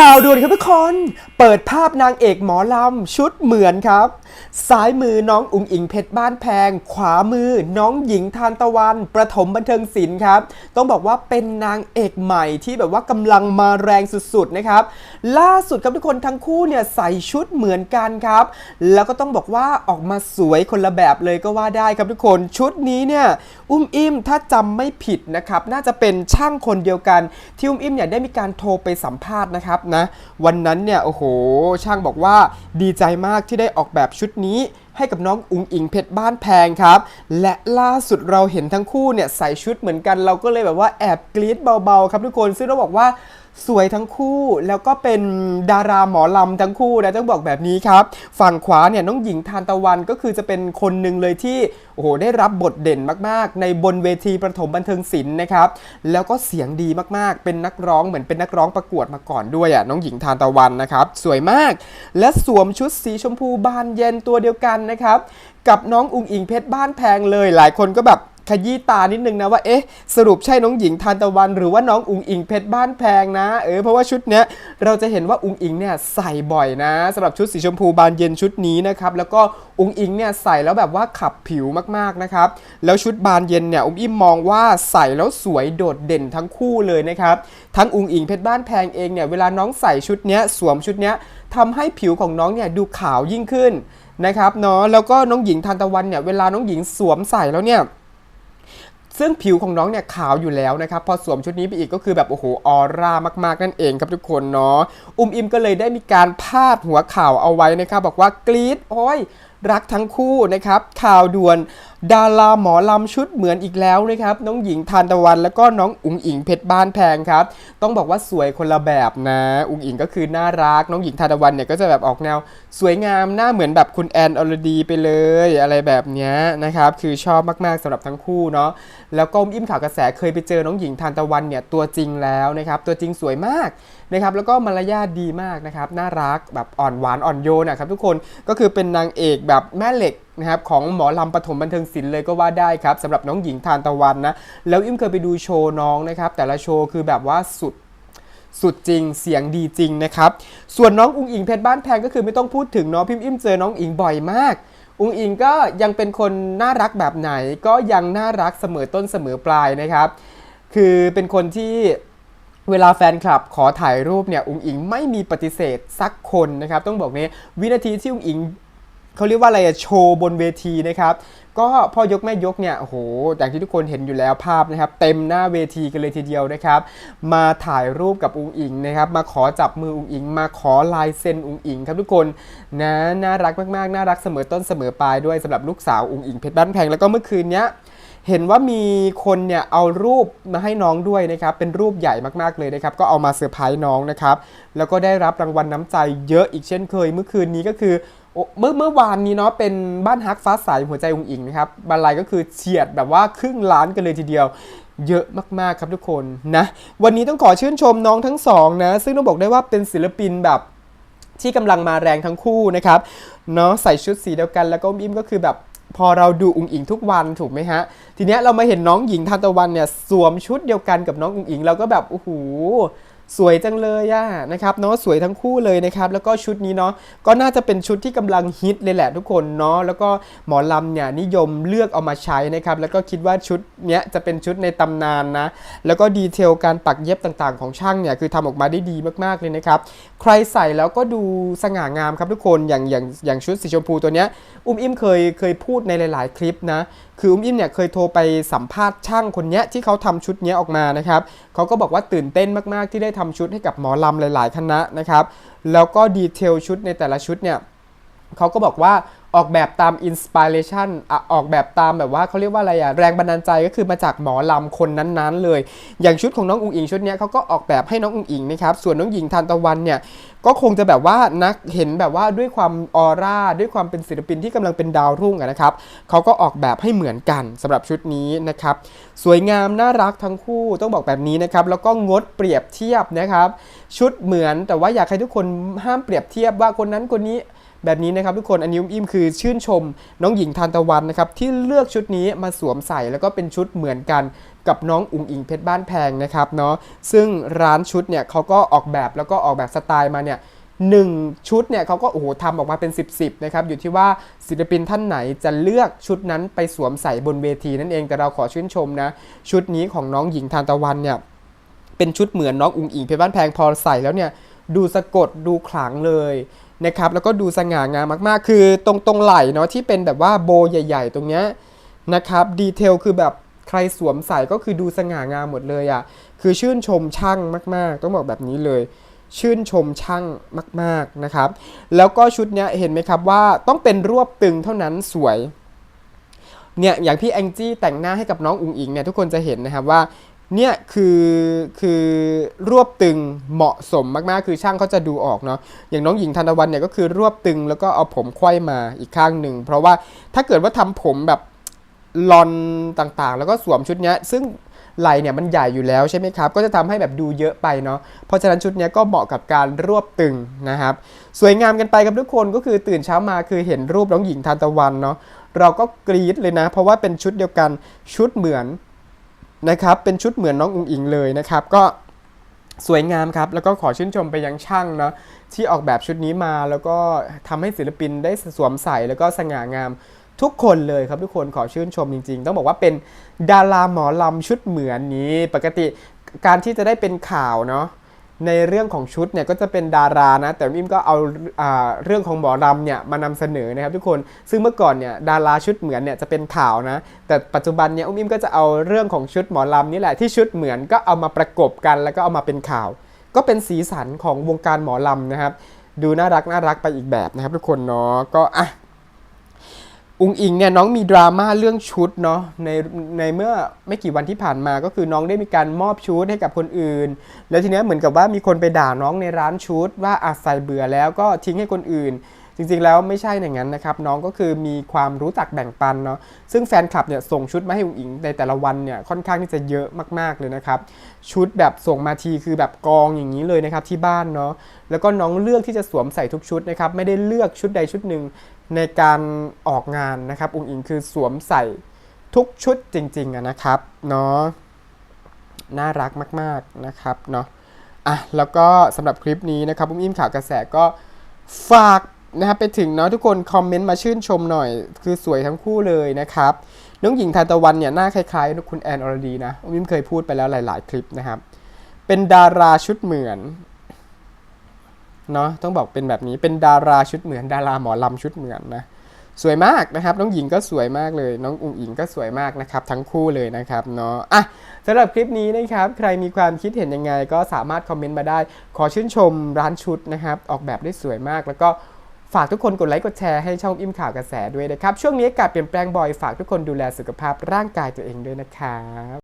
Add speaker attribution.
Speaker 1: ข่าวด่วนครับทุกคน เปิดภาพนางเอกหมอลำชุดเหมือนครับ ซ้ายมือน้องอุ๋งอิงเพชรบ้านแพง ขวามือน้องหญิงทานตะวันประถมบันเทิงศิลป์ครับ ต้องบอกว่าเป็นนางเอกใหม่ที่แบบว่ากำลังมาแรงสุดๆนะครับ ล่าสุดครับทุกคนทั้งคู่เนี่ยใส่ชุดเหมือนกันครับ แล้วก็ต้องบอกว่าออกมาสวยคนละแบบเลยก็ว่าได้ครับทุกคนชุดนี้เนี่ยอุ้มอิ่มถ้าจำไม่ผิดนะครับน่าจะเป็นช่างคนเดียวกันที่อุ้มอิ่มเนี่ยได้มีการโทรไปสัมภาษณ์นะครับนะวันนั้นเนี่ยโอ้โหช่างบอกว่าดีใจมากที่ได้ออกแบบชุดนี้ให้กับน้องอุ๋งอิงเพชรบ้านแพงครับ และล่าสุดเราเห็นทั้งคู่เนี่ยใส่ชุดเหมือนกันเราก็เลยแบบว่าแอบกรี๊ดเบาๆ ครับทุกคนซึ่งเราบอกว่า สวยทั้งคู่แล้วก็เป็นดาราหมอลำทั้งคู่นะต้องบอกแบบนี้ครับ ฝั่งขวาเนี่ยน้องหญิงทานตะวันก็คือจะเป็นคนหนึ่งเลยที่โอ้โหได้รับบทเด่นมากๆ ในบนเวทีประถมบันเทิงศิลป์นะครับแล้วก็เสียงดีมากๆ เป็นนักร้องเหมือนเป็นนักร้องประกวดมาก่อนด้วยอะน้องหญิงทานตะวันนะครับสวยมาก และสวมชุดสีชมพูบานเย็นตัวเดียวกันนะครับกับน้องอุงอิงเพชรบ้านแพงเลย หลายคนก็แบบ ขยี้ตานิดนึงนะว่าเอ๊ะสรุปใช่น้องหญิงทานตะวัน หรือว่าน้องอุงอิงเพชรบ้านแพงนะเออเพราะว่าชุดเนี้ยเราจะเห็นว่าอุงอิงเนี่ยใส่บ่อยนะสำหรับชุดสีชมพูบานเย็นชุดนี้นะครับแล้วก็อุงอิงเนี่ยใส่แล้วแบบว่าขับผิวมากๆนะครับแล้วชุดบานเย็นเนี่ยอุ้มอิ่มมองว่าใส่แล้วสวยโดดเด่นทั้งคู่เลยนะครับทั้งอุงอิงเพชรบ้านแพงเองเนี่ยเวลาน้องใส่ชุดเนี้ยสวมชุดเนี้ยทำให้ผิวของน้องเนี่ยดูขาวยิ่งขึ้นนะครับเนาะแล้วก็น้องหญิงทานตะวันเนี่ยเวลาน้องหญิงสวมใส่แล้วเนี่ย ซึ่งผิวของน้องเนี่ยขาวอยู่แล้วนะครับ พอสวมชุดนี้ไปอีกก็คือแบบโอ้โหออร่ามากๆ นั่นเองครับทุกคนเนาะ อุ้มอิมก็เลยได้มีการพาดหัวข่าวเอาไว้นะครับ บอกว่ากรี๊ดโอ้ย รักทั้งคู่นะครับข่าวด่วน ดาราหมอลำชุดเหมือนอีกแล้วนะครับน้องหญิงทานตะวันแล้วก็น้องอุ๋งอิงเพชรบ้านแพงครับ ต้องบอกว่าสวยคนละแบบนะ อุ๋งอิงก็คือน่ารัก น้องหญิงทานตะวันเนี่ยก็จะแบบออกแนว สวยงามหน้าเหมือนแบบคุณแอนอรดีไปเลยอะไรแบบนี้นะครับคือชอบมากๆสำหรับทั้งคู่เนาะแล้วก็อิ่มข่าวกระแสเคยไปเจอน้องหญิงทานตะวันเนี่ยตัวจริงแล้วนะครับตัวจริงสวยมากนะครับแล้วก็มารยาทดีมากนะครับน่ารักแบบอ่อนหวานอ่อนโยนนะครับทุกคนก็คือเป็นนางเอกแบบแม่เหล็กนะครับของหมอลำปฐมบันเทิงศิลป์เลยก็ว่าได้ครับสำหรับน้องหญิงทานตะวันนะ แล้วอิ่มเคยไปดูโชว์น้องนะครับ แต่ละโชว์คือแบบว่าสุดสุดจริงเสียงดีจริงนะครับ ส่วนน้องอุงอิงเพชรบ้านแพงก็คือไม่ต้องพูดถึงเนาะพิมพ์อิ่มเจอน้องอิงบ่อยมากอุงอิงก็ยังเป็นคนน่ารักแบบไหน ก็ยังน่ารักเสมอต้นเสมอปลายนะครับ คือเป็นคนที่เวลาแฟนคลับขอถ่ายรูปเนี่ยอุงอิงไม่มีปฏิเสธสักคนนะครับ ต้องบอกนี้วินาทีที่อุงอิง เขาเรียกว่าอะไรอะโชว์บนเวทีนะครับ ก็พ่อยกแม่ยกเนี่ยโอ้โหอย่างที่ทุกคนเห็นอยู่แล้วภาพนะครับ เต็มหน้าเวทีกันเลยทีเดียวนะครับ มาถ่ายรูปกับอุงอิงนะครับ มาขอจับมืออุงอิง มาขอลายเซ็นอุงอิงครับทุกคนนะน่ารักมากๆน่ารักเสมอต้นเสมอปลายด้วยสำหรับลูกสาวอุงอิงเพชรบ้านแพงแล้วก็เมื่อคืนเนี้ยเห็นว่ามีคนเนี่ยเอารูปมาให้น้องด้วยนะครับ เป็นรูปใหญ่มากๆเลยนะครับ ก็เอามาเซอร์ไพรส์น้องนะครับ แล้วก็ได้รับรางวัลน้ำใจเยอะอีกเช่นเคย เมื่อคืนนี้ก็คือ เมื่อเมื่อวานนี้เนาะเป็นบ้านฮักฟ้าใสหัวใจอุงอิงนะครับบรรลัยก็คือเฉียดแบบว่าครึ่งล้านกันเลยทีเดียว เยอะมากๆครับทุกคนนะวันนี้ต้องขอชื่นชมน้องทั้งสองนะซึ่งต้องบอกได้ว่าเป็นศิลปินแบบที่กำลังมาแรงทั้งคู่นะครับเนาะใส่ชุดสีเดียวกันแล้วก็อิมก็คือแบบพอเราดูอุงอิงทุกวันถูกไหมฮะ ทีเนี้ยเรามาเห็นน้องหญิงทานตะวันเนี่ยสวมชุดเดียวกันกับน้องอุงอิงเราก็แบบโอ้โห สวยจังเลยอะนะครับเนาะสวยทั้งคู่เลยนะครับแล้วก็ชุดนี้เนาะก็น่าจะเป็นชุดที่กำลังฮิตเลยแหละทุกคนเนาะแล้วก็หมอลำเนี่ยนิยมเลือกเอามาใช้นะครับแล้วก็คิดว่าชุดเนี้ยจะเป็นชุดในตำนานนะแล้วก็ดีเทลการปักเย็บต่างๆ ของช่างเนี่ยคือทำออกมาได้ดีมากๆเลยนะครับใครใส่แล้วก็ดูสง่างามครับทุกคนอย่างอย่างอย่างชุดสีชมพูตัวเนี้ยอุ้มอิ่มเคยเคยพูดในหลาย ๆ คลิปนะคืออุ้มอิ่มเนี่ยเคยโทรไปสัมภาษณ์ช่างคนเนี้ยที่เขาทำชุดเนี้ยออกมานะครับเขาก็บอกว่าตื่นเต้นมากๆที่ได้ททำชุดให้กับหมอลำหลาย ๆ คณะนะครับ แล้วก็ดีเทลชุดในแต่ละชุดเนี่ยเขาก็บอกว่า ออกแบบตามอินสปิเรชันออกแบบตามแบบว่าเขาเรียกว่าอะไรอะแรงบันดาลใจก็คือมาจากหมอลำคนนั้นๆ เลย อย่างชุดของน้องอุ๋งอิงชุดนี้เขาก็ออกแบบให้น้องอุ๋งอิงนะครับ ส่วนน้องหญิงทานตะวันเนี่ยก็คงจะแบบว่านักเห็นแบบว่าด้วยความออร่าด้วยความเป็นศิลปินที่กำลังเป็นดาวรุ่งนะครับเขาก็ออกแบบให้เหมือนกันสำหรับชุดนี้นะครับ สวยงามน่ารักทั้งคู่ต้องบอกแบบนี้นะครับ แล้วก็งดเปรียบเทียบนะครับ ชุดเหมือนแต่ว่าอยากให้ทุกคนห้ามเปรียบเทียบว่าคนนั้นคนนี้ แบบนี้นะครับทุกคนอันนี้อุ้มอิ่มคือชื่นชมน้องหญิงทานตะวันนะครับที่เลือกชุดนี้มาสวมใส่แล้วก็เป็นชุดเหมือนกันกับน้องอุ๋งอิงเพชรบ้านแพงนะครับเนาะซึ่งร้านชุดเนี่ยเขาก็ออกแบบแล้วก็ออกแบบสไตล์มาเนี่ยหนึ่งชุดเนี่ยเขาก็โอ้โหทำออกมาเป็น 10บสนะครับอยู่ที่ว่าศิลปินท่านไหนจะเลือกชุดนั้นไปสวมใส่บนเวทีนั่นเองแต่เราขอชื่นชมนะ ชุดนี้ของน้องหญิงทานตะวันเนี่ยเป็นชุดเหมือนน้องอุ๋งอิงเพชรบ้านแพงพอใส่แล้วเนี่ยดูสะกดดูขลังเลย นะครับแล้วก็ดูสง่างามมากๆ คือตรงตรงไหล่เนาะที่เป็นแบบว่าโบใหญ่ ๆ ตรงเนี้ยนะครับดีเทลคือแบบใครสวมใส่ก็คือดูสง่างามหมดเลยอะ่ะคือชื่นชมช่างมากๆ ต้องบอกแบบนี้เลย ชื่นชมช่างมาก ๆนะครับ แล้วก็ชุดเนี้ยเห็นไหมครับว่าต้องเป็นรวบตึงเท่านั้นสวยเนี่ยอย่างพี่แองจี้แต่งหน้าให้กับน้องอุ๋งอิงเนี่ยทุกคนจะเห็นนะครับว่า เนี่ยคือคือรวบตึงเหมาะสมมากๆ คือช่างเขาจะดูออกเนาะอย่างน้องหญิงธนวันเนี่ยก็คือรวบตึงแล้วก็เอาผมควยมาอีกข้างหนึ่ง เพราะว่าถ้าเกิดว่าทำผมแบบลอนต่างๆ แล้วก็สวมชุดเนี้ยซึ่งไหลเนี่ยมันใหญ่อยู่แล้วใช่ไหมครับ ก็จะทำให้แบบดูเยอะไปเนาะ เพราะฉะนั้นชุดนี้ก็เหมาะกับการรวบตึงนะครับ สวยงามกันไปกับทุกคนก็คือตื่นเช้ามาคือเห็นรูปน้องหญิงทานตะวันเนาะ เราก็กรี๊ดเลยนะ เพราะว่าเป็นชุดเดียวกันชุดเหมือน นะครับเป็นชุดเหมือนน้องอุ้งอิงเลยนะครับก็สวยงามครับ แล้วก็ขอชื่นชมไปยังช่างเนาะที่ออกแบบชุดนี้มาแล้วก็ทำให้ศิลปินได้สวมใส่แล้วก็สง่างามทุกคนเลยครับทุกคนขอชื่นชมจริง ๆ ต้องบอกว่าเป็นดาราหมอลำชุดเหมือนนี้ ปกติการที่จะได้เป็นข่าวเนาะ ในเรื่องของชุดเนี่ยก็จะเป็นดารานะ แต่อิมก็เอาอาเรื่องของหมอลำเนี่ยมานำเสนอนะครับทุกคนซึ่งเมื่อก่อนเนี่ยดาราชุดเหมือนเนี่ยจะเป็นข่าวนะ แต่ปัจจุบันเนี่ยอุ้มอิมก็จะเอาเรื่องของชุดหมอลำนี่แหละที่ชุดเหมือนก็เอามาประกบกัน แล้วก็เอามาเป็นข่าว ก็เป็นสีสันของวงการหมอลำนะครับ ดูน่ารักน่ารักไปอีกแบบนะครับทุกคนเนาะก็อะ อุงอิงเนี่ยน้องมีดราม่าเรื่องชุดเนาะในในเมื่อไม่กี่วันที่ผ่านมาก็คือน้องได้มีการมอบชุดให้กับคนอื่น แล้วทีเนี้ยเหมือนกับว่ามีคนไปด่าน้องในร้านชุด ว่าอาใส่เบื่อแล้วก็ทิ้งให้คนอื่น จริงๆแล้วไม่ใช่อย่างนั้นนะครับ น้องก็คือมีความรู้จักแบ่งปันเนาะซึ่งแฟนคลับเนี่ยส่งชุดมาให้อุงอิงในแต่ละวันเนี่ยค่อนข้างที่จะเยอะมากๆเลยนะครับชุดแบบส่งมาทีคือแบบกองอย่างนี้เลยนะครับที่บ้านเนาะแล้วก็น้องเลือกที่จะสวมใส่ทุกชุดนะครับไม่ได้เลือกชุดใดชุดหนึ่ง ในการออกงานนะครับอุ้งอิงคือสวมใส่ทุกชุดจริงๆนะครับเนาะน่ารักมากๆนะครับเนาะอะแล้วก็สำหรับคลิปนี้นะครับอุ้มอิ่มข่าวกระแสก็ฝากนะครับไปถึงเนาะทุกคนคอมเมนต์มาชื่นชมหน่อย คือสวยทั้งคู่เลยนะครับน้องหญิงทานตะวันเนี่ยหน้าคล้ายๆคุณแอนอรดีนะอุ้มอิ่มเคยพูดไปแล้วหลาย ๆ คลิปนะครับเป็นดาราชุดเหมือน เนาะต้องบอกเป็นแบบนี้เป็นดาราชุดเหมือนดาราหมอลำชุดเหมือนนะสวยมากนะครับ น้องหญิงก็สวยมากเลย น้องอุ๋งอิงก็สวยมากนะครับทั้งคู่เลยนะครับเนาะอะสำหรับคลิปนี้นะครับ ใครมีความคิดเห็นยังไง ก็สามารถคอมเมนต์มาได้ ขอชื่นชมร้านชุดนะครับ ออกแบบได้สวยมาก แล้วก็ฝากทุกคนกดไลค์กดแชร์ให้ช่องอิ่มข่าวกระแสด้วยนะครับ ช่วงนี้อากาศเปลี่ยนแปลงบ่อยฝากทุกคนดูแลสุขภาพร่างกายตัวเองด้วยนะครับ